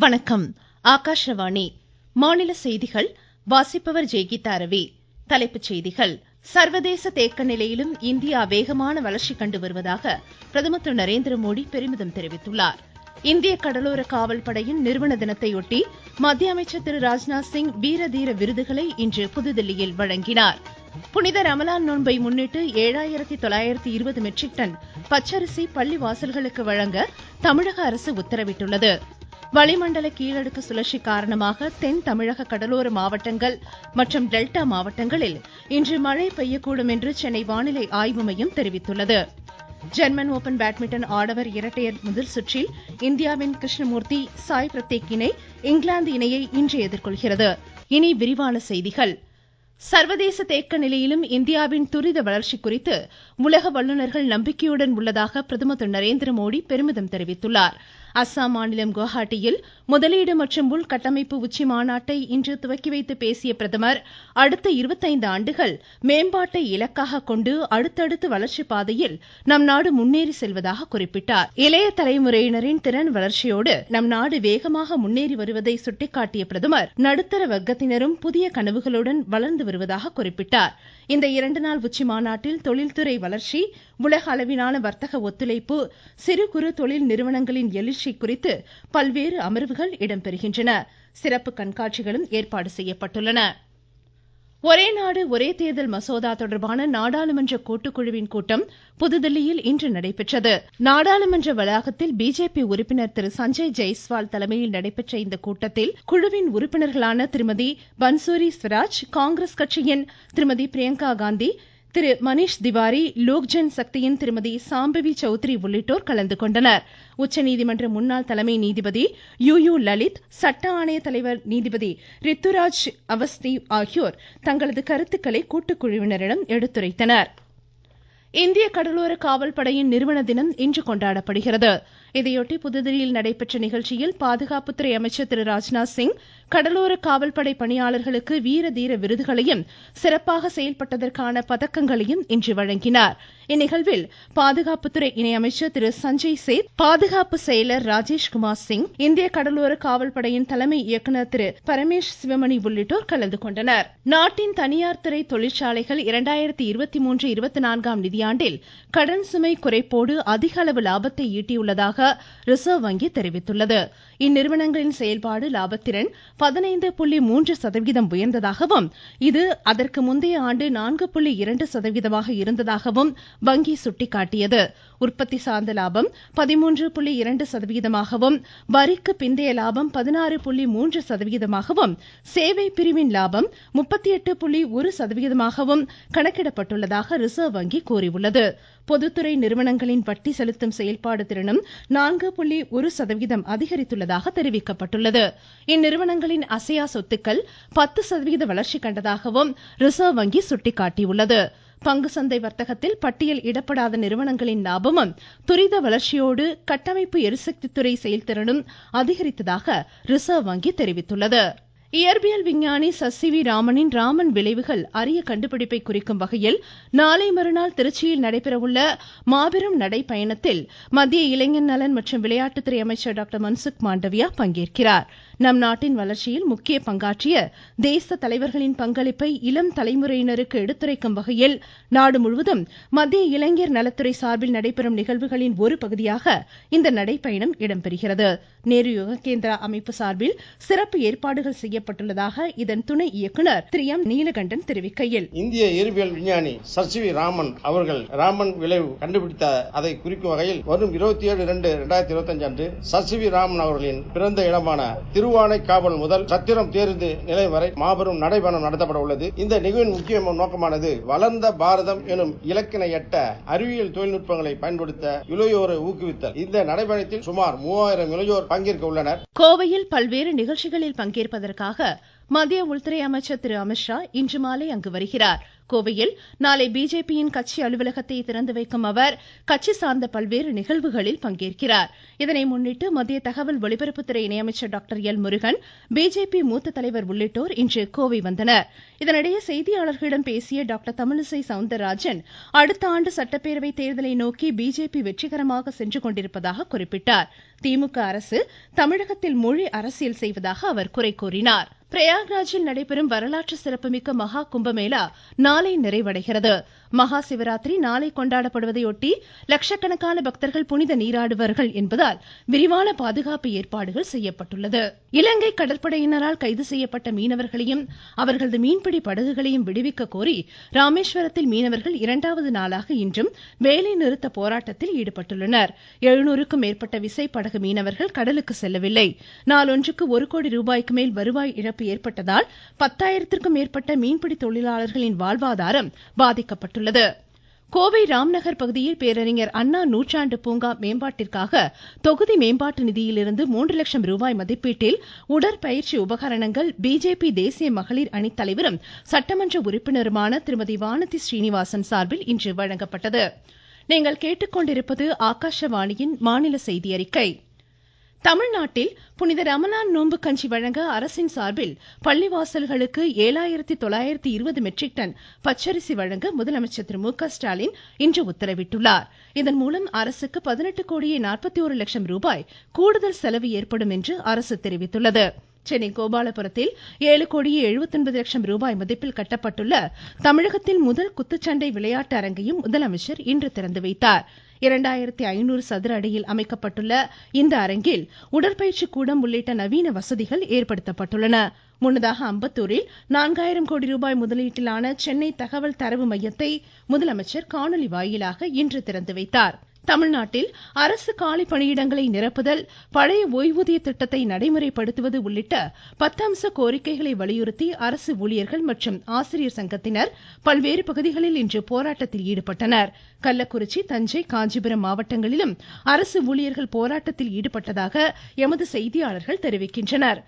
வணக்கம். ஆகாஷவாணி மாநில செய்திகள் வாசிப்பவர் ஜெய்கீதா ரவி. தலைப்புச் செய்திகள் சர்வதேச தேக்க நிலையிலும் இந்தியா வேகமான வளர்ச்சி கண்டு வருவதாக பிரதமர் திரு நரேந்திர மோடி பெருமிதம் தெரிவித்துள்ளார். இந்திய கடலோர காவல் படையின் நிறுவன தினத்தையொட்டி மத்திய அமைச்சர் திரு ராஜ்நாத் சிங் வீரதீர விருதுகளை இன்று புதுதில்லியில் வழங்கினார். புனித ரமலான் நோன்பை முன்னிட்டு ஏழாயிரத்தி தொள்ளாயிரத்தி இருபது மெட்ரிக் டன் பச்சரிசி பள்ளி வாசல்களுக்கு வழங்க தமிழக அரசு உத்தரவிட்டுள்ளது. வளிமண்டல கீழடுக்கு சுழற்சி காரணமாக தென் தமிழக கடலோர மாவட்டங்கள் மற்றும் டெல்டா மாவட்டங்களில் இன்று மழை பெய்யக்கூடும் என்று சென்னை வானிலை ஆய்வு மையம் தெரிவித்துள்ளது. ஜெர்மன் ஓபன் பேட்மிண்டன் ஆடவர் இரட்டையர் முதல் சுற்றில் இந்தியாவின் கிருஷ்ணமூர்த்தி சாய் பிரத்யேக் இணை இங்கிலாந்து இணையை இன்று எதிர்கொள்கிறது. இனி விரிவான செய்திகள். சர்வதேச தேக்க நிலையிலும் இந்தியாவின் துரித வளர்ச்சி குறித்து உலக வல்லுநர்கள் நம்பிக்கையுடன் உள்ளதாக பிரதமர் திரு நரேந்திர மோடி பெருமிதம் தெரிவித்துள்ளாா் அஸ்ஸாம் மாநிலம் குவஹாட்டியில் முதலீடு மற்றும் உள்கட்டமைப்பு உச்சி மாநாட்டை இன்று துவக்கி வைத்து பேசிய பிரதமர் அடுத்த இருபத்தைந்து ஆண்டுகள் மேம்பாட்டை இலக்காக கொண்டு அடுத்தடுத்து வளர்ச்சி பாதையில் நம் நாடு முன்னேறி செல்வதாக குறிப்பிட்டார். இளைய தலைமுறையினரின் திறன் வளர்ச்சியோடு நம் நாடு வேகமாக முன்னேறி வருவதை சுட்டிக்காட்டிய பிரதமர் நடுத்தர வர்க்கத்தினரும் புதிய கனவுகளுடன் வளர்ந்து வருவதாக குறிப்பிட்டார். இந்த இரண்டு நாள் உச்சி மாநாட்டில் தொழில்துறை வளர்ச்சி உலக அளவிலான வர்த்தக ஒத்துழைப்பு சிறு குறு தொழில் நிறுவனங்களின் எழுச்சி வளர்ச்சி குறித்து பல்வேறு அமர்வுகள் இடம்பெறுகின்றன. சிறப்பு கண்காட்சிகளும் ஏற்பாடு செய்யப்பட்டுள்ளன. ஒரே நாடு ஒரே தேர்தல் மசோதா தொடர்பான நாடாளுமன்ற கூட்டுக்குழுவின் கூட்டம் புதுதில்லியில் இன்று நடைபெற்றது. நாடாளுமன்ற வளாகத்தில் பிஜேபி உறுப்பினர் திரு சஞ்சய் ஜெய்ஸ்வால் தலைமையில் நடைபெற்ற இந்த கூட்டத்தில் குழுவின் உறுப்பினர்களான திருமதி பன்சூரி ஸ்வராஜ் காங்கிரஸ் கட்சியின் திருமதி பிரியங்கா காந்தி திரு மணிஷ் திவாரி லோக்ஜன் சக்தியின் திருமதி சாம்பவி சௌத்ரி உள்ளிட்டோர் கலந்து கொண்டனர். உச்சநீதிமன்ற முன்னாள் தலைமை நீதிபதி யூ யூ லலித் சட்ட ஆணைய தலைவர் நீதிபதி ரித்துராஜ் அவஸ்தி ஆகியோர் தங்களது கருத்துக்களை கூட்டுக்குழுவினரிடம் இந்திய கடலோர காவல்படையின் நிறுவன தினம் இன்று கொண்டாடப்படுகிறது. இதையொட்டி புதுதில்லியில் நடைபெற்ற நிகழ்ச்சியில் பாதுகாப்புத்துறை அமைச்சர் திரு ராஜ்நாத் சிங் கடலோர காவல்படை பணியாளர்களுக்கு வீர தீர விருதுகளையும் சிறப்பாக செயல்பட்டதற்கான பதக்கங்களையும் இன்று வழங்கினார். இந்நிகழ்வில் பாதுகாப்புத்துறை இணையமைச்சர் திரு சஞ்சய் சேத் பாதுகாப்பு செயலர் ராஜேஷ்குமார் சிங் இந்திய கடலோர காவல்படையின் தலைமை இயக்குநர் திரு பரமேஷ் சிவமணி உள்ளிட்டோர் கலந்து கொண்டனர். நாட்டின் தனியார் துறை தொழிற்சாலைகள் இரண்டாயிரத்தி இருபத்தி மூன்று இருபத்தி நான்காம் நிதியாண்டில் கடன் சுமை குறைப்போடு அதிக அளவு லாபத்தை ஈட்டியுள்ளதாக ரிசர்வ் வங்கி தெரிவித்துள்ளது. இந்நிறுவனங்களின் செயல்பாடு லாபத்திறன் பதினைந்து புள்ளி மூன்று சதவிகிதம் உயர்ந்ததாகவும் இது அதற்கு முந்தைய ஆண்டு நான்கு புள்ளி இரண்டு சதவிகிதமாக இருந்ததாகவும் வங்கி சுட்டிக்காட்டியது. உற்பத்தி சார்ந்த லாபம் பதிமூன்று புள்ளி இரண்டு சதவிகிதமாகவும் வரிக்கு பிந்தைய லாபம் பதினாறு புள்ளி மூன்று சதவிகிதமாகவும் சேவை பிரிவின் லாபம் முப்பத்தி எட்டு புள்ளி ஒரு சதவிகிதமாகவும் கணக்கிடப்பட்டுள்ளதாக ரிசர்வ் வங்கி கூறியுள்ளது. பொதுத்துறை நிறுவனங்களின் வட்டி செலுத்தும் செயல்பாடு திறனும் நான்கு புள்ளி ஒரு சதவிகிதம் அதிகரித்துள்ளதாக தெரிவிக்கப்பட்டுள்ளது. இந்நிறுவனங்களின் அசையா சொத்துக்கள் பத்து சதவிகித வளர்ச்சி கண்டதாகவும் ரிசர்வ் வங்கி சுட்டிக்காட்டியுள்ளது. பங்கு சந்தை வர்த்தகத்தில் பட்டியல் இடப்படாத நிறுவனங்களின் லாபமும் துரித வளர்ச்சியோடு கட்டமைப்பு எரிசக்தித்துறை செயல்திறனும் அதிகரித்ததாக ரிசர்வ் வங்கி தெரிவித்துள்ளது. இயற்பியல் விஞ்ஞானி சசிவி ராமனின் ராமன் விளைவுகள் அரிய கண்டுபிடிப்பை குறிக்கும் வகையில் நாளை மறுநாள் திருச்சியில் நடைபெறவுள்ள மாபெரும் நடைப்பயணத்தில் மத்திய இளைஞர் நலன் மற்றும் விளையாட்டுத்துறை அமைச்சர் டாக்டர் மன்சுக் மாண்டவியா பங்கேற்கிறார். நம் நாட்டின் வளர்ச்சியில் முக்கிய பங்காற்றிய தேச தலைவர்களின் பங்களிப்பை இளம் தலைமுறையினருக்கு எடுத்துரைக்கும் வகையில் நாடு முழுவதும் மத்திய இளைஞர் நலத்துறை சார்பில் நடைபெறும் நிகழ்வுகளின் ஒரு பகுதியாக இந்த நடைப்பயணம் இடம்பெறுகிறது. நேரு யுககேந்திரா அமைப்பு சார்பில் சிறப்பு ஏற்பாடுகள் செய்யப்பட்டுள்ளதாக இதன் துணை இயக்குநர் திரு எம் நீலகண்டன் தெரிவிக்கையில். இந்திய இயற்பியல் விஞ்ஞானி சர்சிவி ராமன் அவர்கள் ராமன் விளைவு கண்டுபிடித்த அதை குறிக்கும் வகையில் வரும் இருபத்தி ஏழு இரண்டு இரண்டாயிரத்தி இருபத்தி அஞ்சு அன்று சர்சிவி ராமன் அவர்களின் பிறந்த இடமான திருவானைக்காவல் முதல் சத்திரம் தேர்ந்து நிலையம் வரை மாபெரும் நடைபயணம் நடத்தப்பட உள்ளது. இந்த நிகழ்வின் முக்கிய நோக்கமானது வளர்ந்த பாரதம் எனும் இலக்கினை எட்ட அறிவியல் தொழில்நுட்பங்களை பயன்படுத்த இளையோரை ஊக்குவித்தல். இந்த நடைபயணத்தில் சுமார் மூவாயிரம் இளையோர் பங்கேற்க உள்ளனர். கோவையில் பல்வேறு நிகழ்ச்சிகளில் பங்கேற்பதற்காக முன்னதாக மத்திய உள்துறை அமைச்சர் திரு. அமித்ஷா இன்று மாலை அங்கு வருகிறார். கோவையில் நாளை பிஜேபியின் கட்சி அலுவலகத்தை திறந்து வைக்கும் அவர் கட்சி சார்ந்த பல்வேறு நிகழ்வுகளில் பங்கேற்கிறார். இதனை முன்னிட்டு மத்திய தகவல் ஒலிபரப்புத்துறை இணையமைச்சர் டாக்டர் எல் முருகன் பிஜேபி மூத்த தலைவர் உள்ளிட்டோர் இன்று கோவை வந்தனர். இதனிடையே செய்தியாளர்களிடம் பேசிய டாக்டர் தமிழிசை சவுந்தரராஜன் அடுத்த ஆண்டு சட்டப்பேரவை தேர்தலை நோக்கி பிஜேபி வெற்றிகரமாக சென்று கொண்டிருப்பதாக குறிப்பிட்டார். திமுக அரசு தமிழகத்தில் மொழி அரசியல் செய்வதாக அவர் குறை பிரயாக்ராஜில் நடைபெறும் வரலாற்று சிறப்புமிக்க மகா கும்பமேளா நாளை நிறைவடைகிறது. மகா சிவராத்திரி நாளை கொண்டாடப்படுவதையொட்டி லட்சக்கணக்கான பக்தர்கள் புனித நீராடுவார்கள் என்பதால் விரிவான பாதுகாப்பு ஏற்பாடுகள் செய்யப்பட்டுள்ளது. இலங்கை கடற்படையினரால் கைது செய்யப்பட்ட மீனவர்களையும் அவர்களது மீன்பிடி படகுகளையும் விடுவிக்க கோரி ராமேஸ்வரத்தில் மீனவர்கள் இரண்டாவது நாளாக இன்றும் வேலை நிறுத்த போராட்டத்தில் ஈடுபட்டுள்ளனர். எழுநூறுக்கும் மேற்பட்ட விசைப்படகு மீனவர்கள் கடலுக்கு செல்லவில்லை. நாளொன்றுக்கு ஒரு கோடி ரூபாய்க்கு மேல் வருவாய் இழப்பு ஏற்பட்டதால் பத்தாயிரத்திற்கும் மேற்பட்ட மீன்பிடி தொழிலாளர்களின் வாழ்வாதாரம் பாதிக்கப்பட்டுள்ளது கோவை ராம்நகர் பகுதியில் பேரறிஞர் அண்ணா நூற்றாண்டு பூங்கா மேம்பாட்டிற்காக தொகுதி மேம்பாட்டு நிதியிலிருந்து மூன்று லட்சம் ரூபாய் மதிப்பீட்டில் உடற்பயிற்சி உபகரணங்கள் பிஜேபி தேசிய மகளிர் அணித் தலைவரும் சட்டமன்ற உறுப்பினருமான திருமதி வானதி ஸ்ரீனிவாசன் சார்பில் இன்று வழங்கப்பட்டது. தமிழ்நாட்டில் புனித ரமலான் நோன்பு கஞ்சி வழங்க அரசின் சார்பில் பள்ளிவாசல்களுக்கு ஏழாயிரத்தி தொள்ளாயிரத்தி இருபது மெட்ரிக் டன் பச்சரிசி வழங்க முதலமைச்சர் திரு மு க ஸ்டாலின் இன்று உத்தரவிட்டுள்ளார். இதன் மூலம் அரசுக்கு பதினெட்டு கோடியே நாற்பத்தி ஒரு லட்சம் ரூபாய் கூடுதல் செலவு ஏற்படும் என்று அரசு தெரிவித்துள்ளது. சென்னை கோபாலபுரத்தில் ஏழு கோடியே எழுபத்தொன்பது லட்சம் ரூபாய் மதிப்பில் கட்டப்பட்டுள்ள தமிழகத்தில் முதல் குத்துச்சண்டை விளையாட்டு அரங்கையும் முதலமைச்சர் இன்று திறந்து வைத்தார். இரண்டாயிரத்தி ஐநூறு சதுர அடியில் அமைக்கப்பட்டுள்ள இந்த அரங்கில் உடற்பயிற்சி கூடம் உள்ளிட்ட நவீன வசதிகள் ஏற்படுத்தப்பட்டுள்ளன. முன்னதாக அம்பத்தூரில் நான்காயிரம் கோடி ரூபாய் முதலீட்டிலான சென்னை தகவல் தரவு மையத்தை முதலமைச்சர் காணொலி வாயிலாக இன்று திறந்து வைத்தார். தமிழ்நாட்டில் அரசு காலி பணியிடங்களை நிரப்புதல் பழைய ஓய்வூதிய திட்டத்தை நடைமுறைப்படுத்துவது உள்ளிட்ட பத்தம்ச கோரிக்கைகளை வலியுறுத்தி அரசு ஊழியர்கள் மற்றும் ஆசிரியர் சங்கத்தினர் பல்வேறு பகுதிகளில் இன்று போராட்டத்தில் ஈடுபட்டனர். கள்ளக்குறிச்சி தஞ்சை காஞ்சிபுரம் மாவட்டங்களிலும் அரசு ஊழியர்கள் போராட்டத்தில் ஈடுபட்டதாக எமது செய்தியாளர்கள் தெரிவிக்கின்றனர்.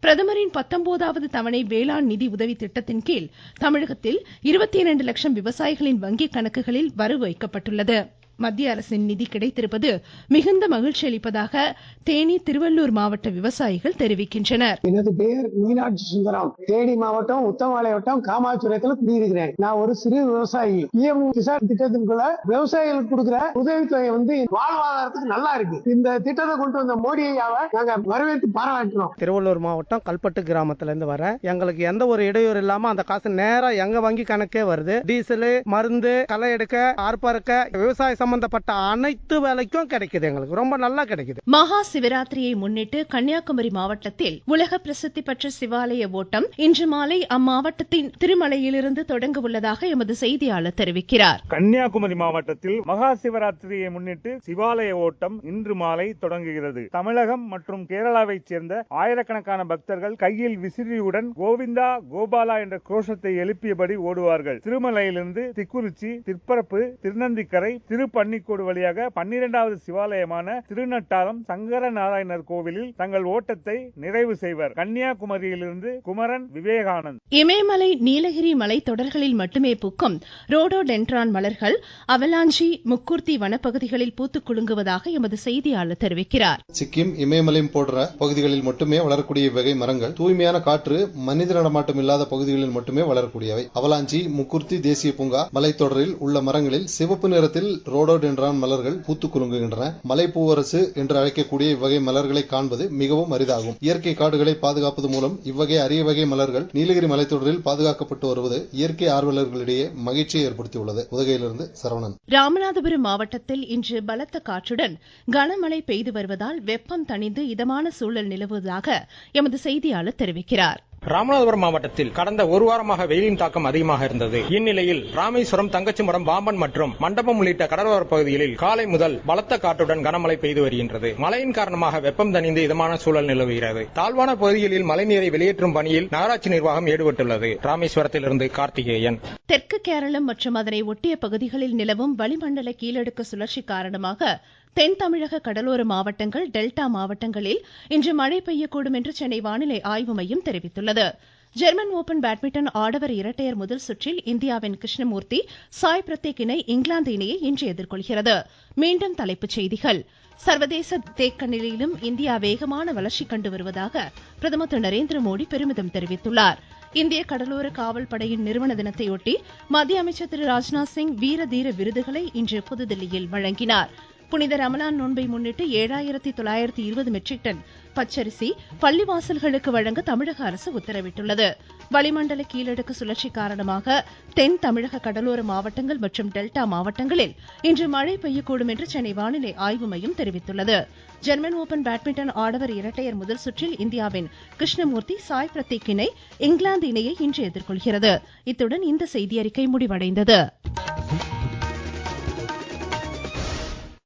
பிரதமரின் பத்தொன்பதாவது தவணை வேளாண் நிதி உதவி திட்டத்தின் கீழ் தமிழகத்தில் இருபத்தி இரண்டு லட்சம் விவசாயிகளின் வங்கிக் கணக்குகளில் வரவு வைக்கப்பட்டுள்ளது. மத்திய அரசின் நிதி கிடைத்திருப்பது மிகுந்த மகிழ்ச்சி அளிப்பதாக தேனி திருவள்ளூர் மாவட்ட விவசாயிகள் தெரிவிக்கின்றனர். எனது பெயர் மீனாட்சி சுந்தரம். தேனி மாவட்டம் உத்தமபாளையம் காமாட்சிபுரத்தில் குடியிருக்கிறேன். நான் ஒரு சிறு விவசாயி. பிஎம் கிசான் திட்டத்தின்குள்ள விவசாயிகளுக்கு கொடுக்கிற உதவித்தொகை வந்து வாழ்வாதாரத்துக்கு நல்லா இருக்கு. இந்த திட்டத்தை கொண்டு வந்த மோடி ஐயாவை நாங்க வரவேற்று பாராட்டுறோம். திருவள்ளூர் மாவட்டம் கல்பட்டு கிராமத்துல இருந்து வரேன். எங்களுக்கு எந்த ஒரு இடையூறு இல்லாம அந்த காசு நேரா எங்க வங்கி கணக்கே வருது. டீசல் மருந்து களை எடுக்க ஆர்ப்பாருக்க விவசாய சம்பந்தப்பட்ட அனைத்து வேலைக்கும் கிடைக்குது எங்களுக்கு. ரொம்ப நல்லா கிடைக்குது. மகா சிவராத்திரியை முன்னிட்டு கன்னியாகுமரி மாவட்டத்தில் உலக பிரசித்தி பெற்ற சிவாலய ஓட்டம் இன்று மாலை அம்மாவட்டத்தின் திருமலையிலிருந்து தொடங்க உள்ளதாக எமது செய்தியாளர் தெரிவிக்கிறார். கன்னியாகுமரி மாவட்டத்தில் மகா சிவராத்திரியை முன்னிட்டு சிவாலய ஓட்டம் இன்று மாலை தொடங்குகிறது. தமிழகம் மற்றும் கேரளாவைச் சேர்ந்த ஆயிரக்கணக்கான பக்தர்கள் கையில் விசிறியுடன் கோவிந்தா கோபாலா என்ற கோஷத்தை எழுப்பியபடி ஓடுவார்கள். திருமலையிலிருந்து திக்குறிச்சி திற்பரப்பு திருநந்திக்கரை திருப்பன்னிக்கோடு வழியாக பன்னிரெண்டாவது சிவாலயமான திருநட்டாரம் சங்கர நாராயணர் கோவிலில் தங்கள் ஓட்டத்தை நிறைவு செய்வர். கன்னியாகுமரியிலிருந்து குமரன் விவேகானந்த். இமயமலை நீலகிரி மலைத்தொடர்களில் மட்டுமே பூக்கும் ரோடோடென்ட்ரான் மலர்கள் அவலாஞ்சி முக்குர்த்தி வனப்பகுதிகளில் பூத்துக் குலுங்குவதாக எமது செய்தியாளர் தெரிவிக்கிறார். சிக்கிம் இமயமலை போன்ற பகுதிகளில் மட்டுமே வளரக்கூடிய வகை மரங்கள் தூய்மையான காற்று மனித நடமாட்டம் இல்லாத பகுதிகளில் மட்டுமே வளரக்கூடியவை. அவலாஞ்சி முக்குர்த்தி தேசிய பூங்கா மலைத்தொடரில் உள்ள மரங்களில் சிவப்பு நிறத்தில் என்றான் மலர்கள் பூத்து குலுங்குகின்றன. மலைப்பூவரசு என்று அழைக்கக்கூடிய இவ்வகை மலர்களை காண்பது மிகவும் அரிதாகும். இயற்கை காடுகளை பாதுகாப்பது மூலம் இவ்வகை அரிய வகை மலர்கள் நீலகிரி மலைத்தொடரில் பாதுகாக்கப்பட்டு வருவது இயற்கை ஆர்வலர்களிடையே மகிழ்ச்சியை ஏற்படுத்தியுள்ளது. உதகையிலிருந்து சரவணன். ராமநாதபுரம் மாவட்டத்தில் இன்று பலத்த காற்றுடன் கனமழை பெய்து வருவதால் வெப்பம் தணிந்து இதமான சூழல் நிலவுவதாக எமது செய்தியாளர் தெரிவிக்கிறார். ராமநாதபுரம் மாவட்டத்தில் கடந்த ஒரு வாரமாக வெயிலின் தாக்கம் அதிகமாக இருந்தது. இந்நிலையில் ராமேஸ்வரம் தங்கச்சிமரம் பாம்பன் மற்றும் மண்டபம் உள்ளிட்ட கடலோர பகுதிகளில் காலை முதல் பலத்த காற்றுடன் கனமழை பெய்து வருகின்றது. மழையின் காரணமாக வெப்பம் தணிந்து இதமான சூழல் நிலவுகிறது. தாழ்வான பகுதிகளில் மழைநீரை வெளியேற்றும் பணியில் நகராட்சி நிர்வாகம் ஈடுபட்டுள்ளது. ராமேஸ்வரத்திலிருந்து கார்த்திகேயன். தெற்கு கேரளம் மற்றும் அதனை ஒட்டிய பகுதிகளில் நிலவும் வளிமண்டல கீழடுக்கு சுழற்சி காரணமாக தென் தமிழக கடலோர மாவட்டங்கள் டெல்டா மாவட்டங்களில் இன்று மழை பெய்யக்கூடும் என்று சென்னை வானிலை ஆய்வு மையம் தெரிவித்துள்ளது. ஜெர்மன் ஓபன் பேட்மிண்டன் ஆடவர் இரட்டையர் முதல் சுற்றில் இந்தியாவின் கிருஷ்ணமூர்த்தி சாய் பிரத்யேக் இணை இங்கிலாந்து இணையை இன்று எதிர்கொள்கிறது. மீண்டும் தலைப்புச் செய்திகள். சர்வதேச தேக்கநிலையிலும் இந்தியா வேகமான வளர்ச்சி கண்டு வருவதாக பிரதமர் திரு நரேந்திர மோடி பெருமிதம் தெரிவித்துள்ளார். இந்திய கடலோர காவல் படையின் நிறுவன தினத்தையொட்டி மத்திய அமைச்சர் திரு ராஜ்நாத் சிங் வீர தீர விருதுகளை இன்று புதுதில்லியில் வழங்கினார். புனித ரமலான் நோன்பை முன்னிட்டு ஏழாயிரத்தி தொள்ளாயிரத்தி இருபது மெட்ரிக் டன் பச்சரிசி பள்ளிவாசல்களுக்கு வழங்க தமிழக அரசு உத்தரவிட்டுள்ளது. வளிமண்டல கீழடுக்கு சுழற்சி காரணமாக தென் தமிழக கடலோர மாவட்டங்கள் மற்றும் டெல்டா மாவட்டங்களில் இன்று மழை பெய்யக்கூடும் என்று சென்னை வானிலை ஆய்வு மையம் தெரிவித்துள்ளது. ஜெர்மன் ஓபன் பேட்மிண்டன் ஆடவர் இரட்டையர் முதல் சுற்றில் இந்தியாவின் கிருஷ்ணமூர்த்தி சாய் பிரதீக் இணை இங்கிலாந்து இணையை இன்று எதிர்கொள்கிறது. இத்துடன் இந்த செய்தியறிக்கை முடிவடைந்தது.